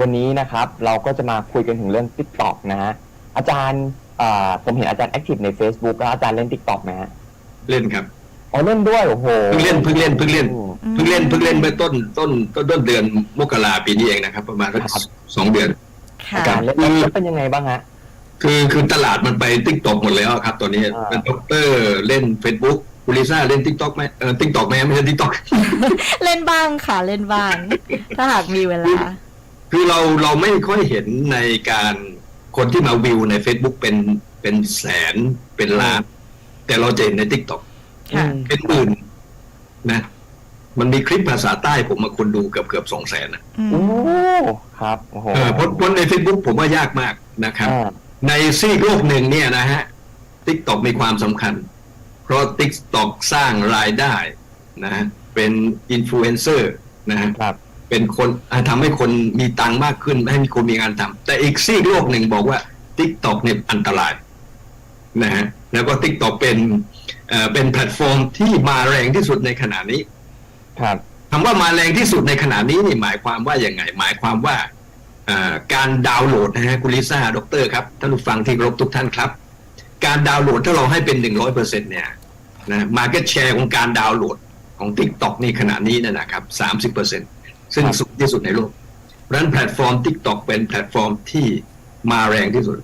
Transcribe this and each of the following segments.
วันนี้นะครับเราก็จะมาคุยกันถึงเรื่อง t ิ k t o k นะฮะอาจารย์อ่าผมเห็นอาจารย์แอคทีฟใน Facebook แล้วอาจารย์เล่น t ิ k t o k ไหมฮะเล่นครับอ๋อเล่นด้วยโอ้โหเพิ่งเล่นเพิ่งเล่นเพิ่งเล่นอืมเพิ่งเล่นเพิ่งเล่นเมื่อต้นต้นต้นต้นเดือนมกราปีนี้เองนะครับ ประมาณสักครับสองเดือนค่ะอาจารย์เล่นแล้วเป็นยังไงบ้างฮะคือคือตลาดมันไปติ๊กตอกหมดแล้วครับตอนนี้อ่าเป็นด็อกเตอร์เล่น Facebook คุณลิซ่าเล่นติ๊กต็อกไหมเออติ๊กต็อกไหมไม่ใช่ติ๊กต็อกเล่นบ้างค่ะ เล่นบ้าง ถ้าหากมีเวลา คือเราเราไม่ค่อยเห็นในการคนที่มาวิวใน Facebook เป็นเป็นแสนเป็นล้าน แต่เราจะเห็นในติ๊กต็อกค่ะเป็นหมื่นนะ มันมีคลิปภาษาใต้ผมมาคนดูเกือบเกือบสองแสนนะอืมโอ้ครับโอ้โหเออเพราะเพราะใน Facebook ผมว่ายากมากนะครับอ่าในซีกโลกหนึ่งเนี่ยนะฮะทิกตอกมีความสำคัญ เพราะทิกตอกสร้างรายได้นะฮะเป็นอินฟลูเอนเซอร์นะฮะครับ เป็นคนอ่าทำให้คนมีตังค์มากขึ้นให้มีคนมีงานทำแต่อีกซีกโลกหนึ่งบอกว่าทิกตอกเนี่ยอันตรายนะฮะแล้วก็ทิกตอกเป็นเอ่อเป็นแพลตฟอร์มที่มาแรงที่สุดในขณะนี้ ครับคำว่ามาแรงที่สุดในขณะนี้นี่หมายความว่าอย่างไง หมายความว่าเอ่อการดาวน์โหลดนะฮะคุณลิซ่าดรครับท่านผู้ฟังที่เคารบทุกท่านครับ การดาวน์โหลดถ้าเราให้เป็นหนึ่งร้อยเปอร์เซ็นเนี่ยนะมาร์เก็ตแชร์ของการดาวน์โหลดของ t ิ k t o k นี่ขณะนี้เนยนะครับสามสิบเปอร์เซ็น ซึ่งครับสูงที่สุดในโลกเพราะฉะนั้นแพลตฟอร์ม t ิ k t o k เป็นแพลตฟอร์มที่มาแรงที่สุด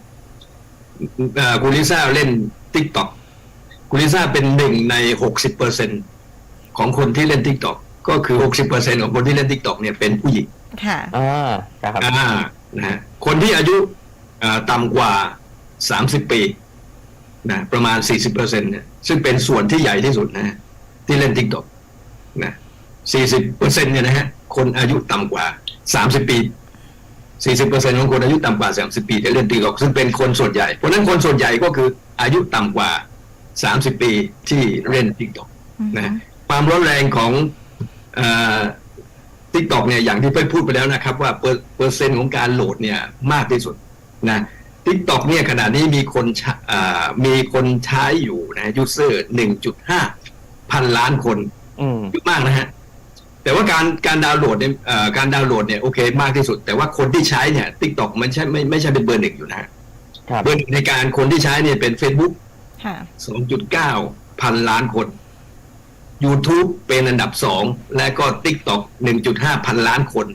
เอ่อคุณลิซ่าเล่น t ิ k t o k คุณลิซ่าเป็นหนึ่งในหกสิบเปอร์เซ็นของคนที่เล่น t ิ k t o k ก็คือหกสิบเปอร์เซ็นของคนที่เล่น t ิ k t o k เนี่ยเป็นผู้หญิงค่ะอ่าครับอ่านะฮะคนที่อายุเอ่อต่ำกว่า30ปีนะประมาณ40เปอร์เซ็นเนี่ยซึ่งเป็นส่วนที่ใหญ่ที่สุดนะฮะที่เล่น TikTok นะ 40เปอร์เซ็นเนี่ยนะฮะคนอายุต่ำกว่า 30 ปี 40เปอร์เซ็นของคนอายุต่ำกว่า 30 ปีที่เล่น TikTok ซึ่งเป็นคนส่วนใหญ่ เพราะฉะนั้นคนส่วนใหญ่ก็คืออายุต่ำกว่า 30 ปีที่เล่น TikTok นะความร้อนแรงของทิกตอกเนี่ยอย่างที่ไปพูดไปแล้วนะครับ ว่าเปอร์เปอร์เซ็นต์ของการโหลดเนี่ยมากที่สุดนะทิกตอกเนี่ยขณะนี้มีคนใช้อ่ามีคนใช้อยู่นะยูเซอร์หนึ่งจุดห้าพันล้านคนอืมเยอะมากนะฮะ แต่ว่าการการดาวน์โหลดเนี่ยเอ่อการดาวน์โหลดเนี่ยโอเคมากที่สุด แต่ว่าคนที่ใช้เนี่ยทิกตอกมันใช่ไม่ไม่ใช่เป็นเบอร์หนึ่งอยู่นะฮะครับเบอร์หนึ่งในการคนที่ใช้เนี่ยเป็น Facebook ค่ะ2.9 พันล้านคน YouTube เป็นอันดับสองและก็ TikTok 1.5 พันล้านคน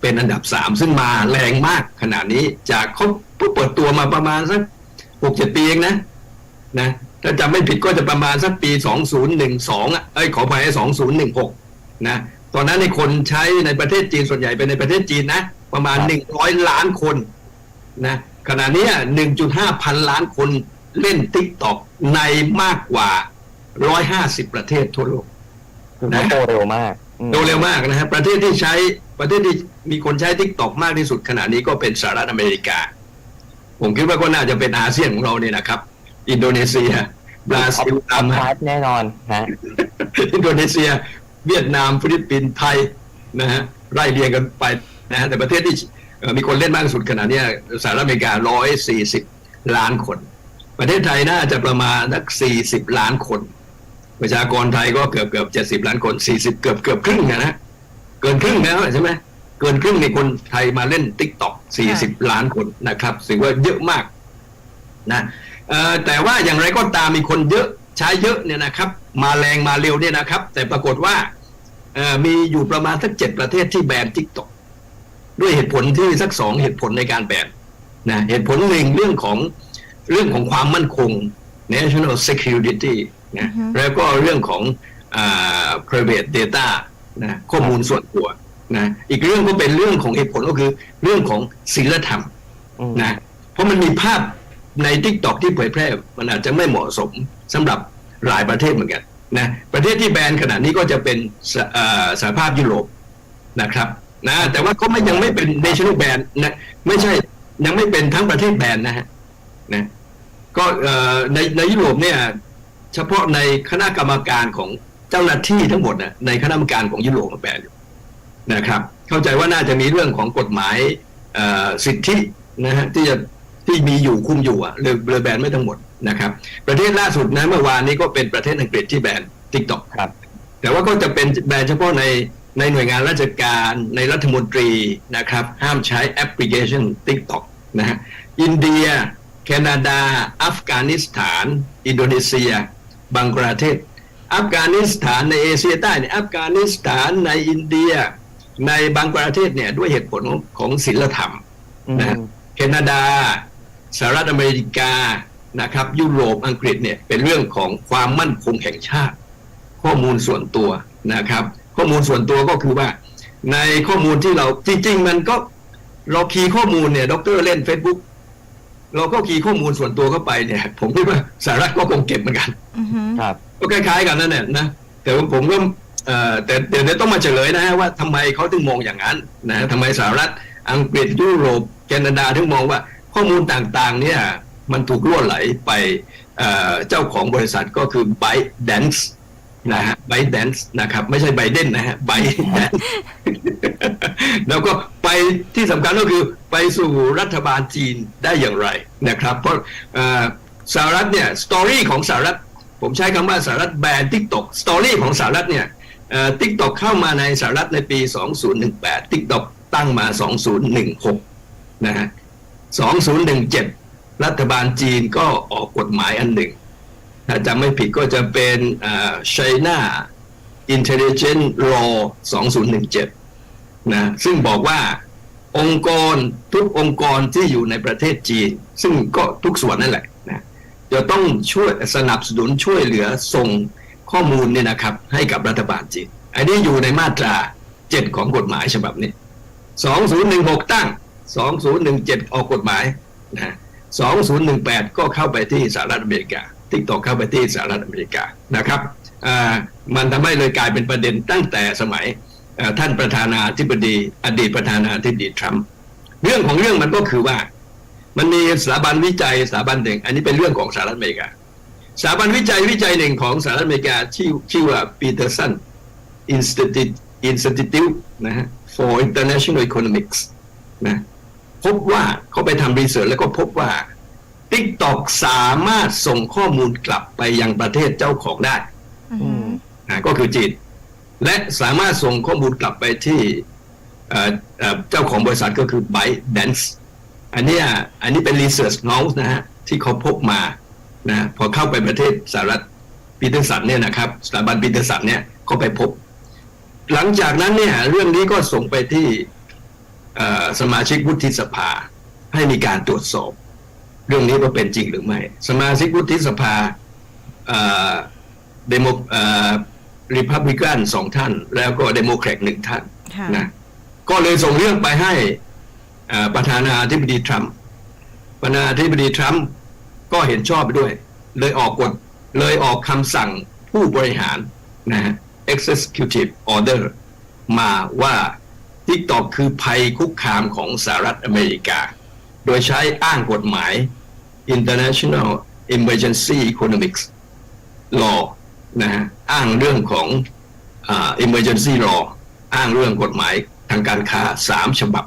เป็นอันดับสามซึ่งมาแรงมากขนาดนี้จากเขาเพิ่งเปิดตัวมาประมาณสักหกเจ็ดปีเองนะนะถ้าจำไม่ผิดก็จะประมาณสักปี 2012อะเอ้ยขอไปให้2016 นะตอนนั้นในคนใช้ในประเทศจีนส่วนใหญ่เป็นในประเทศจีนนะ ประมาณครับ100ล้านคนนะขณะนี้อะ1.5พันล้านคนเล่น TikTok ในมากกว่า150ประเทศทั่วโลกคือเขาโตเร็วมากอืมโตเร็วมากนะฮะประเทศที่ใช้ประเทศที่มีคนใช้ TikTok มากที่สุดขณะนี้ก็เป็นสหรัฐอเมริกา ผมคิดว่าก็น่าจะเป็นอาเซียนของเราเนี่ยนะครับ อินโดนีเซียบราซิลตามมาพาร์ทแน่นอนฮะอินโดนีเซีย เวียดนามฟิลิปปินส์ไทยนะฮะไล่เรียงกันไปนะฮะแต่ประเทศที่มีคนเล่นมากที่สุดขนาดนี้สหรัฐอเมริกา 140 ล้านคน ประเทศไทยน่าจะประมาณสัก 40 ล้านคน ประชากรไทยก็เกือบเกือบ70 ล้านคน 40 เกือบเกือบครึ่งนะฮะเกินครึ่งแล้วใช่ไหมเกินครึ่งในคนไทยมาเล่น t ิ k t o k 40 ล้านคนนะครับถือว่าเยอะมากนะแต่ว่าอย่างไรก็ตามมีคนเยอะใช้เยอะเนี่ยนะครับ มาแรงมาเร็วเนี่ยนะครับ แต่ปรากฏว่า มีอยู่ประมาณสักเจ็ดประเทศที่แบน t ิ k t o k ด้วยเหตุผลที่สักสองเหตุผลในการแบนนะเหตุผลหนึ่งเรื่องของเรื่องของความมั่นคง national security นะอือฮึแล้วก็เรื่องของอ่า private data นะข้อมูลส่วนตัวนะอีกเรื่องก็เป็นเรื่องของเหตุผลก็คือเรื่องของศีลธรรมอืมนะเพราะมันมีภาพใน t ิ k t o k ที่เผยแพร่ มันอาจจะไม่เหมาะสมสำหรับหลายประเทศเหมือนกัน นะประเทศที่แบนขณะนี้ก็จะเป็นสหภาพยุโรปนะครับนะแต่ว่าเขาไม่ยังไม่เป็น national ban นะไม่ใช่ยังไม่เป็นทั้งประเทศแบนนะฮะนะก็ในในยุโรปเนี่ยเฉพาะในคณะกรรมการของเจ้าหน้าที่ทั้งหมดนะในคณะกรรมการของยุโรปแบนอยู่นะครับ เข้าใจว่าน่าจะมีเรื่องของกฎหมายสิทธินะฮะที่จะ ที่มีอยู่คุมอยู่อะเลยเลยแบนไม่ทั้งหมดนะครับ ประเทศล่าสุดนะเมื่อวานนี้ก็เป็นประเทศอังกฤษที่แบนทิกตอกครับ แต่ว่าก็จะเป็นแบนเฉพาะในในหน่วยงานราชการในรัฐมนตรีนะครับ ห้ามใช้แอปพลิเคชัน TikTok นะฮะอินเดีย แคนาดา อัฟกานิสถาน อินโดนีเซีย บังกลาเทศ อัฟกานิสถานในเอเชียใต้เนี่ยอัฟกานิสถานในอินเดีย ในบังกลาเทศเนี่ยด้วยเหตุผลของของศีลธรรมนะแคนาดา สหรัฐอเมริกานะครับยุโรปอังกฤษเนี่ยเป็นเรื่องของความมั่นคงแห่งชาติ ข้อมูลส่วนตัวนะครับ ข้อมูลส่วนตัวก็คือว่า ในข้อมูลที่เราจริงๆ มันก็เราคีย์ข้อมูลเนี่ยดรเล่น Facebook เราก็คีย์ข้อมูลส่วนตัวเข้าไปเนี่ย ผมคิดว่าสหรัฐก็คงเก็บเหมือนกันอือฮึครับก็คล้ายๆกันนั่นแหละนะแต่ว่าผมก็เอ่อแต่แต่เดี๋ยวต้องมาเฉลยนะฮะว่าทำไมเขาถึงมองอย่างนั้นนะทำไมสหรัฐอังกฤษยุโรปแคนาดาถึงมองว่า ข้อมูลต่างๆเนี่ยมันถูกล่วไหลไปเจ้าของบริษัทก็คือ ByteDance นะฮะ ByteDance นะครับ ไม่ใช่ไบเดนนะฮะ Byte แล้วก็ไปที่สำคัญก็คือไปสู่รัฐบาลจีนได้อย่างไรนะครับ เพราะสหรัฐเนี่ยสตอรี่ของสหรัฐ ผมใช้คำว่าสหรัฐแบนทิกตอกสตอรี่ของสหรัฐเนี่ยทิกตอกเข้ามาในสหรัฐในปี 2018ทิกตอกตั้งมา 2016 นะฮะ 2017 รัฐบาลจีนก็ออกกฎหมายอันหนึ่ง ถ้าจำไม่ผิดก็จะเป็น China Intelligent Law 2017 นะ ซึ่งบอกว่าองค์กรทุกองค์กรที่อยู่ในประเทศจีน ซึ่งก็ทุกส่วนนั่นแหละนะจะต้องช่วยสนับสนุนช่วยเหลือส่งข้อมูลเนี่ยนะครับ ให้กับรัฐบาลจีน อันนี้อยู่ในมาตราเจ็ดของกฎหมายฉบับนี้ 2016 ตั้ง 2017 ออกกฎหมายนะ2018 ก็เข้าไปที่สหรัฐอเมริกาทิกตอกเข้าไปที่สหรัฐอเมริกานะครับมันทำให้เลยกลายเป็นประเด็นตั้งแต่สมัยท่านประธานาธิบดีอดีตประธานาธิบดีทรัมป์เรื่องของเรื่องมันก็คือว่า มันมีสถาบันวิจัยสถาบันหนึ่ง อันนี้เป็นเรื่องของสหรัฐอเมริกาสถาบันวิจัยวิจัยหนึ่งของสหรัฐอเมริกาชื่อชื่อว่า Peterson Institute Institute นะฮะ for International Economics นะ พบว่าเขาไปทำรีเสิร์ชแล้วก็พบว่า TikTok สามารถส่งข้อมูลกลับไปยังประเทศเจ้าของได้อือฮึนะก็คือจีน และสามารถส่งข้อมูลกลับไปที่เอ่อเอ่อเจ้าของบริษัทก็คือ ByteDance อันเนี้ยอันนี้เป็น Research Notes นะฮะที่เขาพบมานะพอเข้าไปประเทศสหรัฐปีเตอร์สันเนี่ยนะครับสถาบันปีเตอร์สันเนี่ยเขาไปพบ หลังจากนั้นเนี่ยเรื่องนี้ก็ส่งไปที่เอ่อ สมาชิกวุฒิสภาให้มีการตรวจสอบ เรื่องนี้ว่าเป็นจริงหรือไม่ สมาชิกวุฒิสภาเอ่อเดโมเอ่อริพับลิกันสองท่าน แล้วก็เดโมแครตหนึ่งท่านค่ะนะก็เลยส่งเรื่องไปให้เอ่อประธานาธิบดีทรัมป์ประธานาธิบดีทรัมป์ก็เห็นชอบไปด้วย เลยออกกฎเลยออกคำสั่งผู้บริหารนะฮะ executive order มาว่า TikTok คือภัยคุกคามของสหรัฐอเมริกา โดยใช้อ้างกฎหมาย International Emergency Economics Law นะฮะอ้างเรื่องของอ Emergency Law อ้างเรื่องกฎหมายทางการค้าสามฉบับ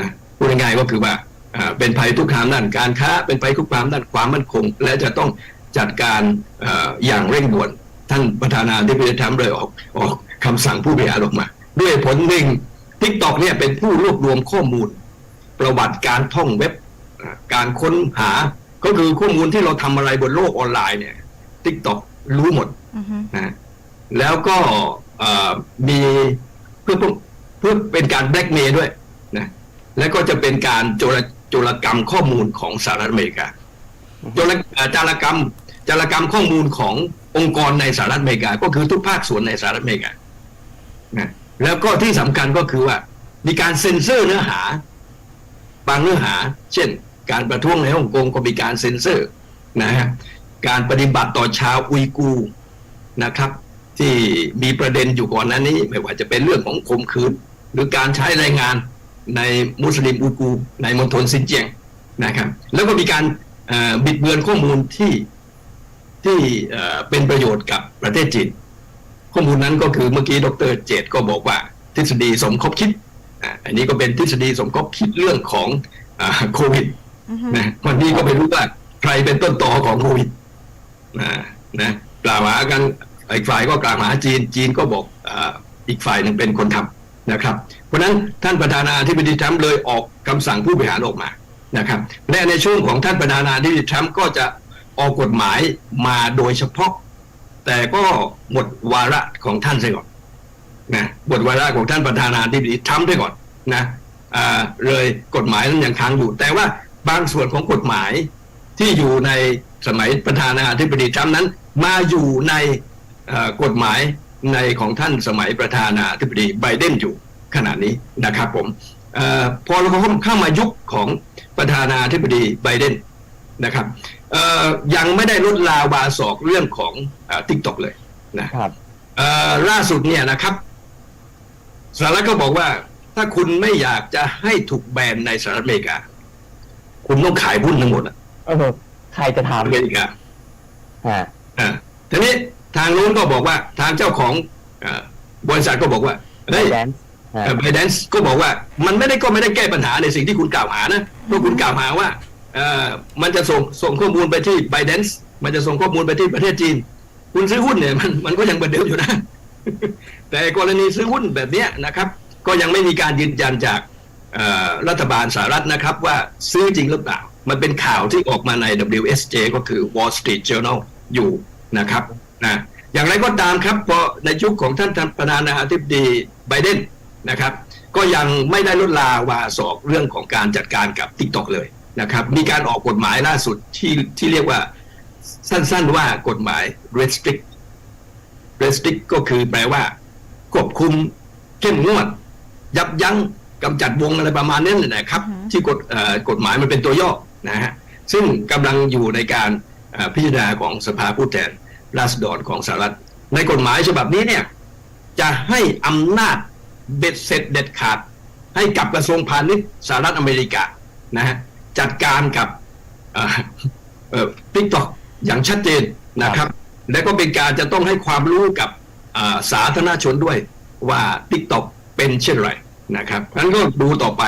นะพูดง่ายๆก็คือว่าเป็นภัยคุกคามด้านการค้า เป็นภัยคุกคามด้านความมั่นคง และจะต้องจัดการเอ่ออย่างเร่งด่วน ท่านประธานาธิบดีทรัมป์เลยออกออกคำสั่งผู้บริหารออกมา ด้วยผลหนึ่ง TikTok เนี่ยเป็นผู้รวบรวมข้อมูล ประวัติการท่องเว็บอ่าการค้นหา ก็คือข้อมูลที่เราทำอะไรบนโลกออนไลน์เนี่ย TikTok รู้หมดอือฮึนะแล้วก็เอ่อมีเพื่อเพื่อเป็นการแบล็กเมย์ด้วยนะแล้วก็จะเป็นการโจรโจรกรรมข้อมูลของสหรัฐอเมริกาโจรเอ่อจารกรรมจารกรรมข้อมูลขององค์กรในสหรัฐอเมริกา ก็คือทุกภาคส่วนในสหรัฐอเมริกานะ แล้วก็ที่สำคัญก็คือว่า มีการเซ็นเซอร์เนื้อหา บางเนื้อหา เช่น การประท้วงในฮ่องกงก็มีการเซ็นเซอร์นะฮะการปฏิบัติต่อชาวอุยกูร์นะครับ ที่มีประเด็นอยู่ก่อนหนั้นนี้ ไม่ว่าจะเป็นเรื่องของข่มขืน หรือการใช้แรงงานในมุสลิมอุยกูร์ในมณฑลซินเจียงนะครับ แล้วก็มีการบิดเบือนข้อมูลที่ที่เป็นประโยชน์กับประเทศจีน ข้อมูลนั้นก็คือเมื่อกี้ดรเจตก็บอกว่าทฤษฎีสมคบคิดอะอันนี้ก็เป็นทฤษฎีสมคบคิดเรื่องของอาโควิดอือฮึนะวันนี้ก็ไม่รู้ว่าใครเป็นต้นตอของโควิดนะนะกล่าวหากันอีกฝ่ายก็กล่าวหาจีนจีนก็บอกอาอีกฝ่ายหนึ่งเป็นคนทำนะครับ เพราะฉะนั้นท่านประธานาธิบดีทรัมป์เลยออกคำสั่งผู้บริหารออกมานะครับและในช่วงของท่านประธานาธิบดีทรัมป์ก็จะออกกฎหมายมาโดยเฉพาะ แต่ก็หมดวาระของท่านเสียก่อนนะหมดวาระของท่านประธานาธิบดีทรัมป์ไปก่อนนะเลยกฎหมายนั้นยังค้างอยู่ แต่ว่าบางส่วนของกฎหมายที่อยู่ในสมัยประธานาธิบดีทรัมป์นั้น มาอยู่ในกฎหมายในของท่านสมัยประธานาธิบดีไบเดนอยู่ขณะนี้นะครับผมอพอเราเข้ามายุคของประธานาธิบดีไบเดนนะครับ ยังไม่ได้ลดลาวาศอกเรื่องของทิกตอกเลยนะครับเอ่อล่าสุดเนี่ยนะครับสหรัฐก็บอกว่า ถ้าคุณไม่อยากจะให้ถูกแบนในสหรัฐอเมริกา คุณต้องขายหุ้นทั้งหมดอะเออใครจะทอเมริกาำฮะอ่าทีนี้ทางนู้นก็บอกว่าทางเจ้าของเอ่อบริษัทก็บอกว่าเฮ้ยแดนซ์ฮะไบแดนซ์ก็บอกว่า มันไม่ได้ก็ไม่ได้แก้ปัญหาในสิ่งที่คุณกล่าวหานะเพราะคุณกล่าวหาว่าเอ่อ มันจะส่งส่งข้อมูลไปที่ไบแดนซ์มันจะส่งข้อมูลไปที่ประเทศจีน คุณซื้อหุ้นเนี่ยมันมันก็ยังเหมือนเดิมอยู่นะ แต่กรณีซื้อหุ้นแบบเนี้ยนะครับ ก็ยังไม่มีการยืนยันจากรัฐบาลสหรัฐนะครับ ว่าซื้อจริงหรือเปล่า มันเป็นข่าวที่ออกมาใน WSJ ก็คือ Wall Street Journal อยู่นะครับนะอย่างไรก็ตามครับพอในยุคของท่านประธานาธิบดีไบเดนนะครับ ก็ยังไม่ได้ลดลาวาสอกเรื่องของการจัดการกับ t ิ k t o k เลย นะครับ มีการออกกฎหมายล่าสุดที่ที่เรียกว่า สั้นๆว่ากฎหมาย restrict restrict ก็คือแปลว่าควบคุมเข้มงวด ยับยั้งกำจัดวงอะไรประมาณนี้นนะครับอือฮึที่กฎเอ่อกฎหมายมันเป็นตัวย่อนะฮะซึ่งกำลังอยู่ในการเอ่อพิจารณาของสภาผู้แทนราษฎรของสหรัฐ ในกฎหมายฉบับนี้เนี่ยจะให้อำนาจเบ็ดเสร็จเด็ดขาด ให้กับกระทรวงพาณิชย์สหรัฐอเมริกานะฮะ จัดการกับทิกตอกอย่างชัดเจนนะครับ และก็เป็นการจะต้องให้ความรู้กับอ่าสาธารณชนด้วยว่า t ิ k t o k เป็นเช่นไรนะครับนั้นก็ดูต่อไป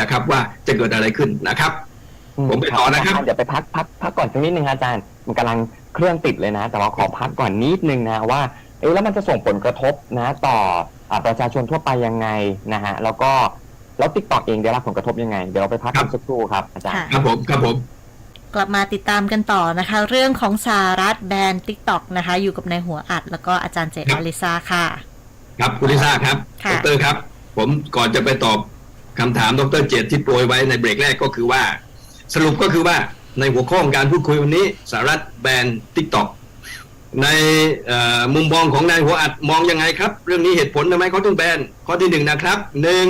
นะครับว่าจะเกิดอะไรขึ้นนะครับ ผมไปต่อนะครับเดี๋ยวไปพักพักพักก่อนสักนิดนึงอาจารย์ มันกำลังเครื่องติดเลยนะ แต่ว่าขอพักก่อนนิดนึงนะว่าเอ๊ะแล้วมันจะส่งผลกระทบนะ ต่ออ่าประชาชนทั่วไปยังไงนะฮะแล้วก็ แล้วติ๊กตอกเองได้รับผลกระทบยังไง เดี๋ยวเราไปพักครักับนสักครู่ครับอาจารย์ค่ะครับผมครับผม กลับมาติดตามกันต่อนะคะ เรื่องของสหรัฐแบน TikTok นะคะ อยู่กับนายหัวอัด แล้วก็อาจารย์เจตอลิซาค่ะ ครับคุณลิซ่าครับค่ะดรครับ ผมก่อนจะไปตอบคำถามดรเจตที่โปรยไว้ในเบรกแรกก็คือว่า สรุปก็คือว่าในหัวข้อของการพูดคุยวันนี้สหรัฐแบนทิกตอกในเอ่อมุมมองของนายหัวอัดมองยังไงครับ เรื่องนี้เหตุผลทำไมเขาต้องแบนข้อที่หนึ่งนะครับหนึ่ง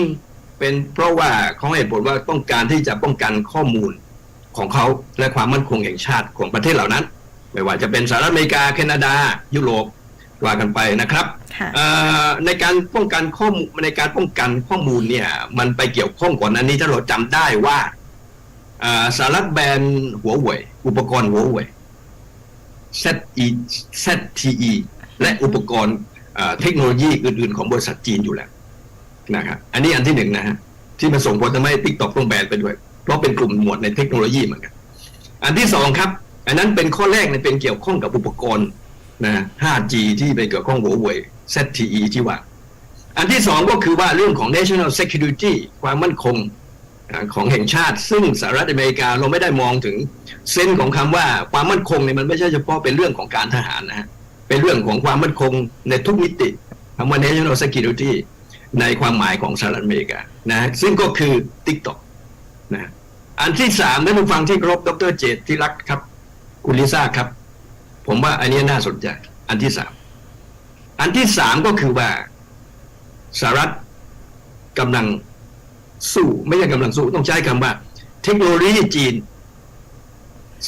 เป็นเพราะว่าเขาให้เหตุผลว่าต้องการที่จะป้องกันข้อมูลของเขาและความมั่นคงแห่งชาติของประเทศเหล่านั้น ไม่ว่าจะเป็นสหรัฐอเมริกาแคนาดา ยุโรปว่ากันไปนะครับค่ะเอ่อในการป้องกันข้อมูลในการป้องกันข้อมูลเนี่ยมันไปเกี่ยวข้องก่อนนั้นนี้ถ้าเราจำได้ว่าเอ่อสหรัฐแบนหัวเว่ยอุปกรณ์หัวเว่ย ZE ZTE และอุปกรณ์เอ่อเทคโนโลยีอื่นๆ ของบริษัทจีนอยู่แล้ว นะครับอันนี้อันที่หนึ่งนะฮะที่มันส่งผลทำให้ t ิ k t o k ต้องแบนไปด้วย เพราะเป็นกลุ่มหมวดในเทคโนโลยีเหมือนกันอันที่สองครับ อันนั้นเป็นข้อแรกเนี่ยเป็นเกี่ยวข้องกับอุปกรณ์นะ 5G ที่ไปเกี่ยวข้องหัวเว่ย ZTE ที่ว่า อันที่สองก็คือว่าเรื่องของ national security ความมั่นคงของแห่งชาติ ซึ่งสหรัฐอเมริกาเราไม่ได้มองถึงเส้นของคำว่าความมั่นคงเนี่ยมันไม่ใช่เฉพาะเป็นเรื่องของการทหารนะฮะเป็นเรื่องของความมั่นคงในทุกมิติคำว่า national security ในความหมายของสหรัฐอเมริกานะซึ่งก็คือ TikTok นะอันที่สามท่านผู้ฟังที่เคารบดรเจตที่รักครับ คุณลิซ่าครับ ผมว่าอันนี้น่าสนใจ อันที่สามอันที่สามก็คือว่าสหรัฐกำลังสู้ไม่ใช่กำลังสู้ ต้องใช้คำว่า เทคโนโลยีจีน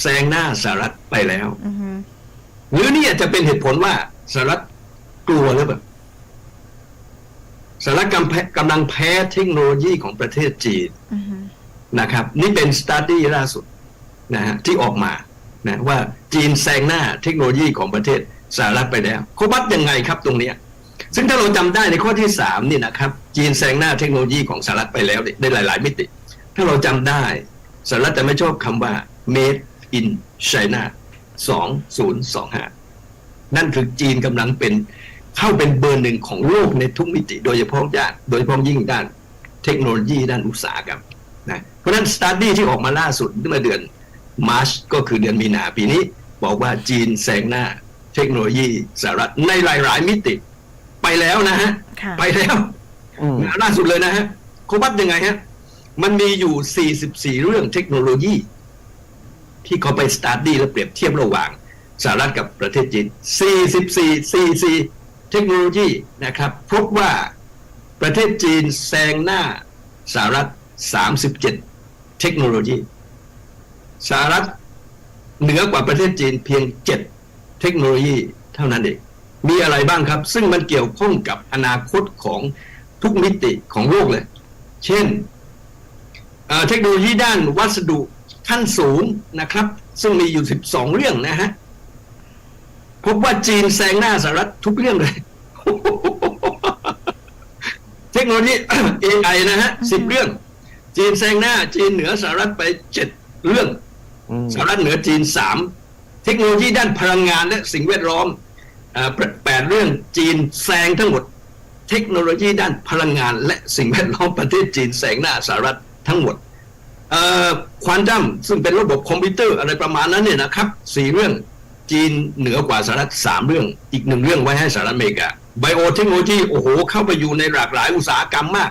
แซงหน้าสหรัฐไปแล้วอือฮึหรือนี่อาจจะเป็นเหตุผลว่าสหรัฐกลัวหรือเปล่า สหรัฐกำแพกำลังแพ้เทคโนโลยีของประเทศจีนอือฮึนะครับ นี่เป็นสต u d ดี้ล่าสุดนะฮะที่ออกมานะว่าจีนแซงหน้าเทคโนโลยีของประเทศสหรัฐไปแล้วเขาวัดยังไงครับตรงเนี้ยซึ่งถ้าเราจำได้ในข้อที่สามนี่นะครับจีนแซงหน้าเทคโนโลยีของสหรัฐไปแล้วเนี่ยได้หลาย ๆ มิติ ถ้าเราจำได้สหรัฐจะไม่ชอบคำว่า made in China 2025 นั่นคือจีนกำลังเป็น เข้าเป็นเบอร์หนึ่งของโลกในทุกมิติ โดยเฉพาะด้านโดยเฉพาะยิ่งด้านเทคโนโลยีด้านอุตสาหกรรมนะเพราะฉะนั้นสต u d ดี้ที่ออกมาล่าสุดเมื่อเดือนมาร์ชก็คือเดือนมีนาปีนี้ บอกว่าจีนแซงหน้าเทคโนโลยีสหรัฐในหลาย ๆ มิติ ไปแล้วนะฮะค่ะไปแล้วอืมล่าสุดเลยนะฮะเขาวัดยังไงฮะมันมีอยู่ 44 เรื่องเทคโนโลยี ที่เขาไปสตาร์ดี้และเปรียบเทียบระหว่างสหรัฐกับประเทศจีน 44 44 เทคโนโลยีนะครับ พบว่าประเทศจีนแซงหน้าสหรัฐ 37 เทคโนโลยีสหรัฐเหนือกว่าประเทศจีนเพียง 7 เทคโนโลยีเท่านั้นเองมีอะไรบ้างครับ ซึ่งมันเกี่ยวข้องกับอนาคตของทุกมิติของโลกเลย เช่นเเทคโนโลยีด้านวัสดุขั้นสูงนะครับ ซึ่งมีอยู่ 12 เรื่องนะฮะ พบว่าจีนแซงหน้าสหรัฐทุกเรื่องเลย เทคโนโลยี AI นะฮะสิบเรื่อง จีนแซงหน้า จีนเหนือสหรัฐไปเจ็ดเรื่องอืมสหรัฐเหนือจีนสามเทคโนโลยีด้านพลังงานและสิ่งแวดล้อมอ่าแปดแปดเรื่องจีนแซงทั้งหมด เทคโนโลยีด้านพลังงาน และสิ่งแวดล้อมประเทศจีนแซงหน้าสหรัฐทั้งหมดควอนตัมซึ่งเป็นระบบคอมพิวเตอร์อะไรประมาณนั้นเนี่ยนะครับสี่เรื่อง จีนเหนือกว่าสหรัฐสามเรื่อง อีกหนึ่งเรื่องไว้ให้สหรัฐอเมริกาไบโอเทคโนโลยีโอ้โห เข้าไปอยู่ในหลากหลายอุตสาหกรรมมาก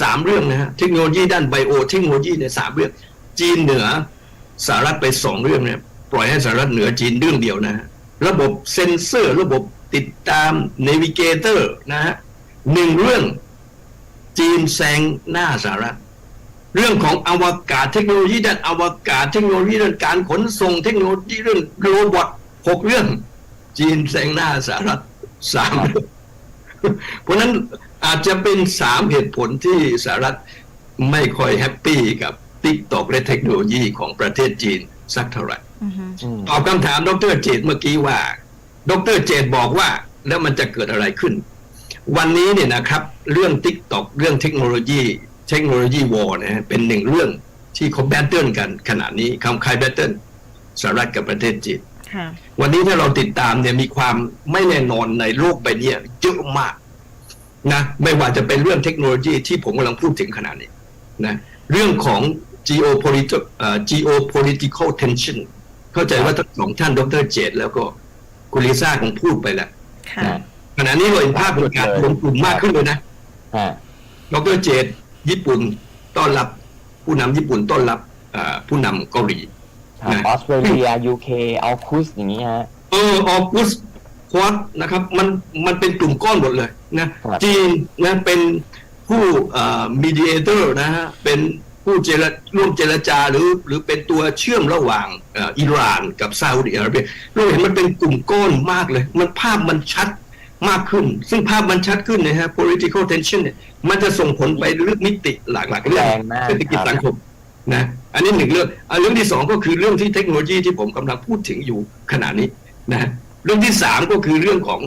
สามเรื่องนะฮะเทคโนโลยีด้านไบโอเทคโนโลยีในสามเรื่อง จีนเหนือสหรัฐไปสองเรื่องเนี่ยปล่อยให้สหรัฐเหนือจีนเรื่องเดียวนะฮะระบบเซ็นเซอร์ ระบบติดตามเนวิเกเตอร์นะฮะหนึ่งเรื่องจีนแซงหน้าสหรัฐเรื่องของอวกาศเทคโนโลยีด้านอวกาศเทคโนโลยีด้านการขนส่งเทคโนโลยีเรื่องโรบอท หกเรื่องจีนแซงหน้าสหรัฐสามเรื่องเพราะฉะนั้นอาจจะเป็นสามเหตุผลที่สหรัฐไม่ค่อยแฮปปี้กับติ๊กตอกและเทคโนโลยีของประเทศจีนสักเท่าไหร่อือฮึอืมตอบคำถามดรเจตเมื่อกี้ว่า ดรเจตบอกว่าแล้วมันจะเกิดอะไรขึ้น วันนี้เนี่ยนะครับ เรื่อง t ิ k t o k เรื่องเทคโนโลยีเทคโนโลยีวอร์นะฮะเป็นหนึ่งเรื่องที่เขาแบตเทิลกันขณะนี้คำคายแบตเทิลสหรัฐกับประเทศจีนค่ะ วันนี้ถ้าเราติดตามเนี่ยมีความไม่แน่นอนในโลกใบเนี้ยเยอะมากนะไม่ว่าจะเป็นเรื่องเทคโนโลยีที่ผมกำลังพูดถึงขณะนี้นะเรื่องของ geopolitical เอ่อ geopolitical tension เข้าใจว่าทั้งสองท่านดรเจตแล้วก็คุณลิซ่าคงพูดไปแล้วค่ะนะขณะนี้เราเห็นภาพเป็นการรวมกลุ่มมากขึ้นเลยนะฮะดรเจตญี่ปุ่นต้อนรับ ผู้นำญี่ปุ่นต้อนรับเอ่อผู้นำเกาหลีทางนะ ออสเตรเลียยูเคอัลคุสอย่างนี้ฮะเออออกุสควอตนะครับมันมันเป็นกลุ่มก้อนหมดเลยนะครับจีนนะเป็นผู้มีเดียเตอร์นะฮะเป็นผู้เจรร่วมเจรจาหรือหรือเป็นตัวเชื่อมระหว่างเอ่ออิหร่านกับซาอุดิอาระเบียเราเห็นมันเป็นกลุ่มก้อนมากเลย มันภาพมันชัดมากขึ้น ซึ่งภาพมันชัดขึ้นเนะฮะ political tension เนี่ยมันจะส่งผลไปเรื่องมิติหลากหลายเรื่องแรงมากเศรษฐกิจครับสังคมนะ อันนี้หนึ่งเรื่องอันเรื่องที่สองก็คือเรื่องที่เทคโนโลยีที่ผมกำลังพูดถึงอยู่ขณะนี้นะเรื่องที่สามก็คือเรื่องของ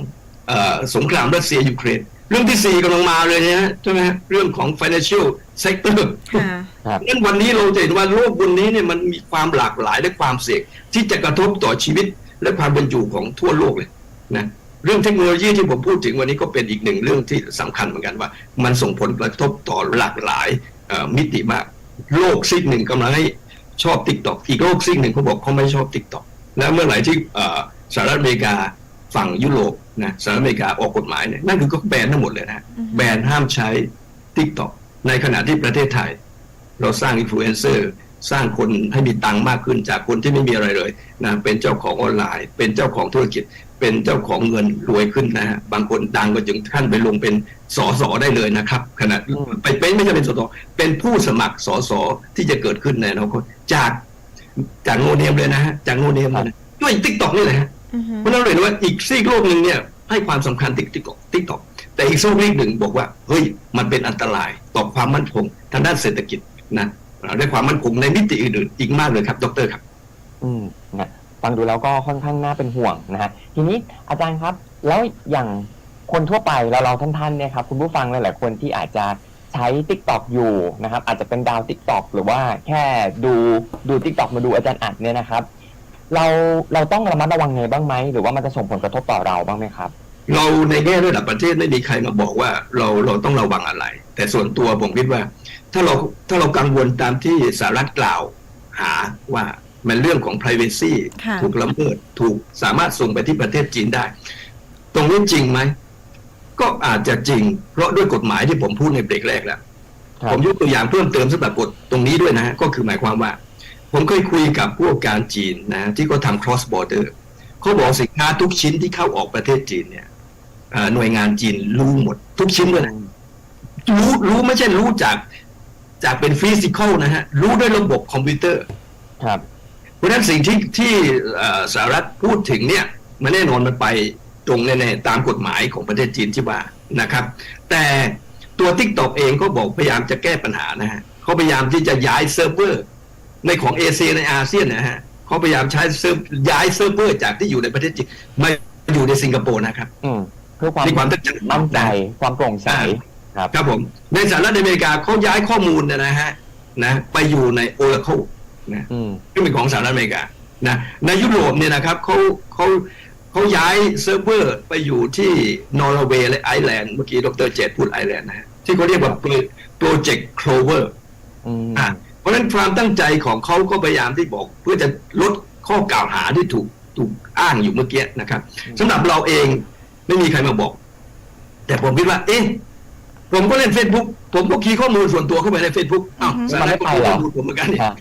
เออสงครามรัสเซียยูเครนเรื่องที่สี่กำลังมาเลยนะฮะใช่ไหมฮะเรื่องของ financial sector ค่ะนั้นวันนี้เราจะเห็นว่าโลกบนนี้เนี่ยมันมีความหลากหลายและความเสี่ยงที่จะกระทบต่อชีวิตและความเป็นอยู่ของทั่วโลกเลยนะเรื่องเทคโนโลยีที่ผมพูดถึงวันนี้ก็เป็นอีกหนึ่งเรื่องที่สำคัญเหมือนกันว่า มันส่งผลกระทบต่อหลากหลายเอ่อมิติมาก โลกซีกหนึ่งกำลังให้ชอบติ๊กต็อกอีกโลกซีกหนึ่งเขาบอกเขาไม่ชอบติ๊กต็อกแล้วเมื่อไหร่ที่เอ่อสหรัฐอเมริกาฝั่งยุโรปนะสหรัฐอเมริกาออกกฎหมายเนี่ยนั่นคือก็แบนทั้งหมดเลยนะอือฮึแบนห้ามใช้ติ๊กต็อกในขณะที่ประเทศไทย เราสร้างอินฟลูเอนเซอร์สร้างคนให้มีตังค์มากขึ้นจากคนที่ไม่มีอะไรเลยนะเป็นเจ้าของออนไลน์ เป็นเจ้าของธุรกิจ เป็นเจ้าของเงินรวยขึ้นนะฮะบางคนดังก็ถึงขั้นไปลงเป็นสอสอได้เลยนะครับขณะอืมไปเป็นไม่ใช่เป็นสอสอเป็นผู้สมัครสอสอที่จะเกิดขึ้นในอนาคตจากจากโนเนมเลยนะฮะจากโนเนมเลยนะด้วยติ๊กต็อกนี่แหละฮะอือฮึเพราะฉะนั้นเราเห็นว่าอีกซีกโลกหนึ่งเนี่ยให้ความสำคัญติ๊กต็อกติ๊กต็อกแต่อีกซีกโลกหนึ่งบอกว่าเฮ้ยมันเป็นอันตรายต่อความมั่นคงทางด้านเศรษฐกิจนะและความมั่นคงในมิติอื่นๆอีกมากเลยครับ ดรครับ อืมนะ ฟังดูแล้วก็ค่อนข้างน่าเป็นห่วงนะฮะทีนี้อาจารย์ครับแล้วอย่างคนทั่วไปเราเราท่านๆเนี่ยครับคุณผู้ฟังหลายๆคนที่อาจจะใช้ t ิ k t o k อยู่นะครับอาจจะเป็นดาว t ิ k t o k หรือว่าแค่ดูดู t ิ k t o k มาดูอาจารย์อัดเนี่ยนะครับ เราเราต้องระมัดระวังไงบ้างไหมหรือว่ามันจะส่งผลกระทบต่อเราบ้างไหมครับ เราในแง่ระดับประเทศไม่มีใครมาบอกว่าเราเราต้องระวังอะไร แต่ส่วนตัวผมคิดว่า ถ้าเราถ้าเรากังวลตามที่สหรัฐกล่าวหาว่า มันเรื่องของ p r i เวซีค่ะถูกละเมิดถูกสามารถส่งไปที่ประเทศจีนได้ ตรงนี้จริงไหม ก็อาจจะจริง เพราะด้วยกฎหมายที่ผมพูดในเบรกแรกแล้วครับผมยกตัวอย่างเพิ่มเติมสำหรับกฎตรงนี้ด้วยนะฮะก็คือหมายความว่า ผมเคยคุยกับผู้ประกอบการจีนนะ ที่เขาทำ cross border เขาบอกสินค้าทุกชิ้นที่เข้าออกประเทศจีนเนี่ยเอ่อหน่วยงานจีนรู้หมด ทุกชิ้นเลยนะรู้รู้ไม่ใช่รู้จากจากเป็นฟิสิกอลนะฮะ รู้ด้วยระบบคอมพิวเตอร์ ครับเพ ราะฉะนั้นสิ่งที่ที่เอ่อสหรัฐพูดถึงเนี่ยมันแน่นอนมันไปตรงแน่ๆตามกฎหมายของประเทศจีนที่ว่านะครับ แต่ตัว t ิ k t o k เองก็บอกพยายามจะแก้ปัญหานะฮะเขาพยายามที่จะย้ายเซิร์ฟเวอร์ ในของเอเชียในอาเซียนนะฮะเขาพยายามใช้เซิร์ฟย้ายเซิร์ฟเวอร์จากที่อยู่ในประเทศจีนมาอยู่ในสิงคโปร์นะครับอืมเพื่อความมีความตั้งใจมั่นใจความโปร่งใสครับครับผมในสหรัฐอเมริกาเขาย้ายข้อมูลเนยนะฮะนะไปอยู่ใน Oracle นะอืมซึ่งเป็นของสหรัฐอเมริกานะในยุโรปเนี่ยนะครับเขาเขาเขาย้ายเซิร์ฟเวอร์ไปอยู่ที่นอร์เวย์และไอร์แลนด์เมื่อกี้ดรเจตพูดไอร์แลนด์นะฮะที่เขาเรียกว่าโปรเจกต์โคลเวอร์อืมอะเพราะฉะนั้นความตั้งใจของเขาก็พยายามที่บอกเพื่อจะลดข้อกล่าวหาที่ถูกถูกอ้างอยู่เมื่อกี้นะครับสำหรับเราเองไม่มีใครมาบอก แต่ผมคิดว่า เอ๊ะผมก็เล่น Facebook ผมก็คีย์ข้อมูลส่วนตัวเข้าไปใน Facebook อ้าวอือฮึสหรัฐก็คีย์ข้อมูลผมเหมือนกันเนี่ยครับ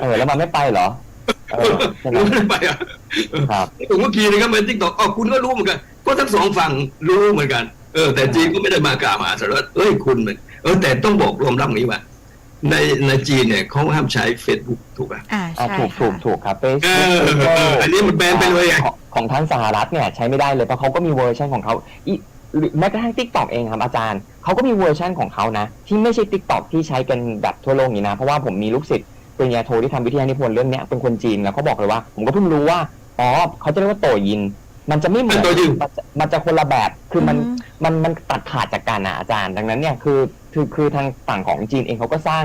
เออแล้วมันไม่ไปเหรอเออใช่ไหมไม่ได้ไปอะครับ ผมก็คีย์นะครับในทิกตอกอ๋อคุณก็รู้เหมือนกัน ก็ทั้งสองฝั่งรู้เหมือนกัน เออ แต่จีนก็ไม่ได้มากล่าวหาสหรัฐเอ้ยคุณเหมือนเออแต่ต้องบอกรวมรับอย่างนี้ว่า ในในจีนเนี่ยเขาห้ามใช้ Facebook ถูกป่ะ อ่าอ่าใช่ถูกถูกค่ะ ถูกครับเฟซเอบุ๊กออันนี้มันแบนไปเลยไงของของทางสหรัฐเนี่ยใช้ไม่ได้เลย เพราะเขาก็มีเวอร์ชันของเขาอีหรือแม้กระทั่ง t ิ k t o k เองครับอาจารย์เขาก็มีเวอร์ชันของเขานะ ที่ไม่ใช่ t ิ k t o k ที่ใช้กันแบบทั่วโลกนี้นะ เพราะว่าผมมีลูกศิษย์ ปริญญาโทที่ทำวิทยานิพนธ์เรื่องเนี้ยเป็นคนจีนแล้วเขาบอกเลยว่า ผมก็เพิ่งรู้ว่าอ๋อเขาจะเรียกว่าโตยิน มันจะไม่เหมือนโตยิน มันจะมันจะคนละแบบคือมัน อืม มันมันตัดขาดจากกันนะอาจารย์ดังนั้นเนี่ยคือคือคือทางฝั่งของจีนเองเขาก็สร้าง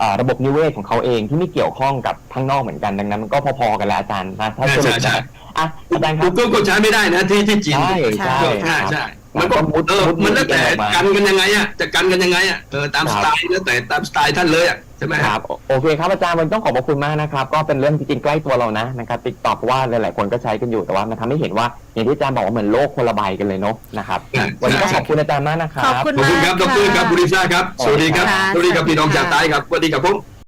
อ่าระบบนิเวศของเขาเองที่ไม่เกี่ยวข้องกับข้างนอกเหมือนกันดังนั้นมันก็พอๆกันแหละอาจารย์นะถ้าสรุปใช่ใช่ นะอะอาจารย์คกูรับเกิลก็ใช้ไม่ได้นะที่ที่จีนใช่ใช่ใช่ใช่ครับมันก็มันก็มุดเออมุดมันแล้วแต่มุดออกมากันกันยังไงอะจะกันกันยังไงอะเออตามคสรับไตล์แล้วแต่ตามสไตล์ท่านเลยอะ ใช่ไหมครับโอโอเคครับอาจารย์วันนี้ต้องขอบพระคุณมากนะครับ ก็เป็นเรื่องจริงๆใกล้ตัวเรานะนะครับติ๊กต็อกว่าหลายๆคนก็ใช้กันอยู่แต่ว่ามันทำให้เห็นว่าอย่างที่อาจารย์บอกว่าเหมือนโลกคนละใบกันเลยเนาะนะครับใช่วันนี้ต้องใช่ขอบคุณอาจารย์มากนะครับขอบคุณขอบคุณครับดมากรครับค่ะบุริซ่าครับสวัสดีครับค่ะสวัสดีครับพี่น้องสวัสดีจากค่ะใต้ครับสวัสดีครับผม